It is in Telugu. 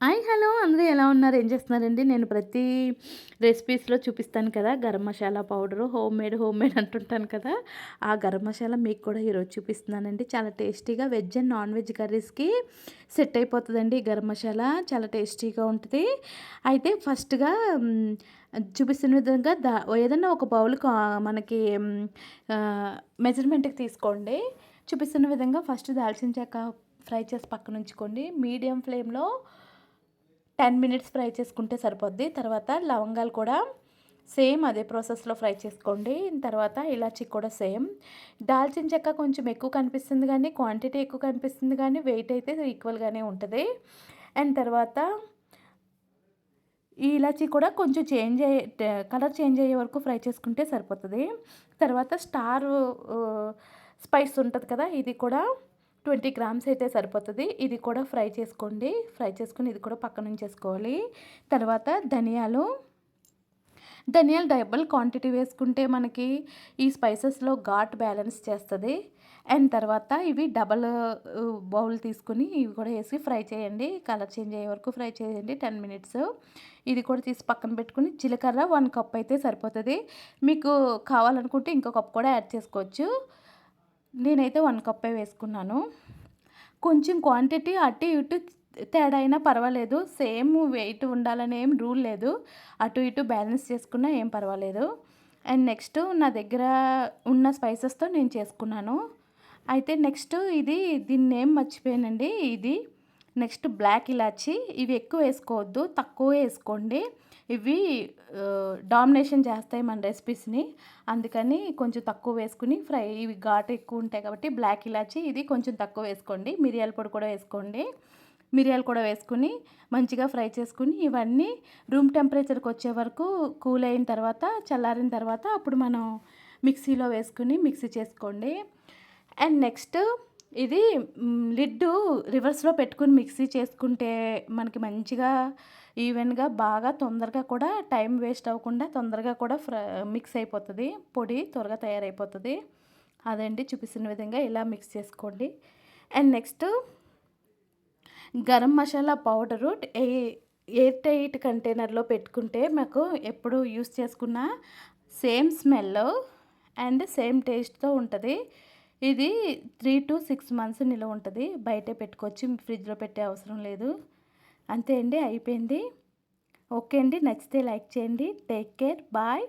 Hi hello. అందరూ ఎలా ఉన్నారు? ఏం చేస్తున్నారండి? నేను ప్రతి రెసిపీస్లో చూపిస్తాను కదా garam masala powder home made home made అంటుంటాను కదా ఆ గరం మసాలా మీకు కూడా ఈరోజు చూపిస్తున్నానండి. చాలా టేస్టీగా వెజ్ అండ్ నాన్ వెజ్ కర్రీస్కి సెట్ అయిపోతుందండి గరం మసాలా. చాలా టేస్టీగా ఉంటుంది. అయితే ఫస్ట్గా చూపిస్తున్న విధంగా దా ఏదన్నా ఒక బౌల్ మనకి మెజర్మెంట్కి తీసుకోండి. చూపిస్తున్న విధంగా ఫస్ట్ దాల్చిన చెక్క ఫ్రై చేసి పక్కన ఉంచుకోండి మీడియం ఫ్లేమ్లో టెన్ మినిట్స్ ఫ్రై చేసుకుంటే సరిపోద్ది. తర్వాత లవంగాలు కూడా సేమ్ అదే ప్రాసెస్లో ఫ్రై చేసుకోండి. తర్వాత ఇలాచి కూడా సేమ్. దాల్చిన చెక్క కొంచెం ఎక్కువ కనిపిస్తుంది కానీ క్వాంటిటీ ఎక్కువ కనిపిస్తుంది కానీ వెయిట్ అయితే ఈక్వల్గానే ఉంటుంది. అండ్ తర్వాత ఈ ఇలాచి కూడా కొంచెం చేంజ్ అయ్యే కలర్ చేంజ్ అయ్యే వరకు ఫ్రై చేసుకుంటే సరిపోతుంది. తర్వాత స్టార్ స్పైస్ ఉంటుంది కదా ఇది కూడా ట్వంటీ గ్రామ్స్ అయితే సరిపోతుంది. ఇది కూడా ఫ్రై చేసుకోండి. ఫ్రై చేసుకుని ఇది కూడా పక్కన ఉంచేసుకోవాలి. తర్వాత ధనియాలు. ధనియాలు డబుల్ క్వాంటిటీ వేసుకుంటే మనకి ఈ స్పైసెస్లో ఘాట్ బ్యాలెన్స్ చేస్తుంది. అండ్ తర్వాత ఇవి డబల్ బౌల్ తీసుకుని ఇవి కూడా వేసి ఫ్రై చేయండి. కలర్ చేంజ్ అయ్యే వరకు ఫ్రై చేయండి. Ten minutes. ఇది కూడా తీసి పక్కన పెట్టుకుని జీలకర్ర వన్ కప్ అయితే సరిపోతుంది. మీకు కావాలనుకుంటే ఇంకో కప్ కూడా యాడ్ చేసుకోవచ్చు. నేనైతే వన్ కప్పే వేసుకున్నాను. కొంచెం క్వాంటిటీ అటు ఇటు తేడా అయినా పర్వాలేదు. సేమ్ వెయిట్ ఉండాలని ఏం రూల్ లేదు. అటు ఇటు బ్యాలెన్స్ చేసుకున్నా ఏం పర్వాలేదు. అండ్ నెక్స్ట్ నా దగ్గర ఉన్న స్పైసెస్తో నేను చేసుకున్నాను. అయితే నెక్స్ట్ ఇది దీన్ని ఏం మర్చిపోయానండి? ఇది నెక్స్ట్ బ్లాక్ ఇలాచి ఇవి ఎక్కువ వేసుకోవద్దు తక్కువ వేసుకోండి. ఇవి డామినేషన్ చేస్తాయి మన రెసిపీస్ని. అందుకని కొంచెం తక్కువ వేసుకుని ఫ్రై ఇవి ఘాటు ఎక్కువ ఉంటాయి కాబట్టి బ్లాక్ ఇలాచి ఇది కొంచెం తక్కువ వేసుకోండి. మిరియాల పొడి కూడా వేసుకోండి. మిరియాలు కూడా వేసుకుని మంచిగా ఫ్రై చేసుకుని ఇవన్నీ రూమ్ టెంపరేచర్కి వచ్చే వరకు కూల్ అయిన తర్వాత చల్లారిన తర్వాత అప్పుడు మనం మిక్సీలో వేసుకుని మిక్సీ చేసుకోండి. అండ్ నెక్స్ట్ ఇది లిడ్డు రివర్స్లో పెట్టుకుని మిక్సీ చేసుకుంటే మనకి మంచిగా ఈవెన్గా బాగా తొందరగా కూడా టైం వేస్ట్ అవ్వకుండా తొందరగా కూడా ఫ్ర మిక్స్ అయిపోతుంది. పొడి త్వరగా తయారైపోతుంది. అదండి చూపిస్తున్న విధంగా ఇలా మిక్స్ చేసుకోండి. And next garam masala powder a air tight కంటైనర్లో పెట్టుకుంటే మాకు ఎప్పుడు యూస్ చేసుకున్న సేమ్ స్మెల్ అండ్ సేమ్ టేస్ట్తో ఉంటుంది. ఇది త్రీ టు సిక్స్ మంత్స్ నిల్వ ఉంటుంది. బయటే పెట్టుకోవచ్చు ఫ్రిడ్జ్లో పెట్టే అవసరం లేదు. అంతే అండి అయిపోయింది. ఓకే అండి నచ్చితే లైక్ చేయండి. Take care bye.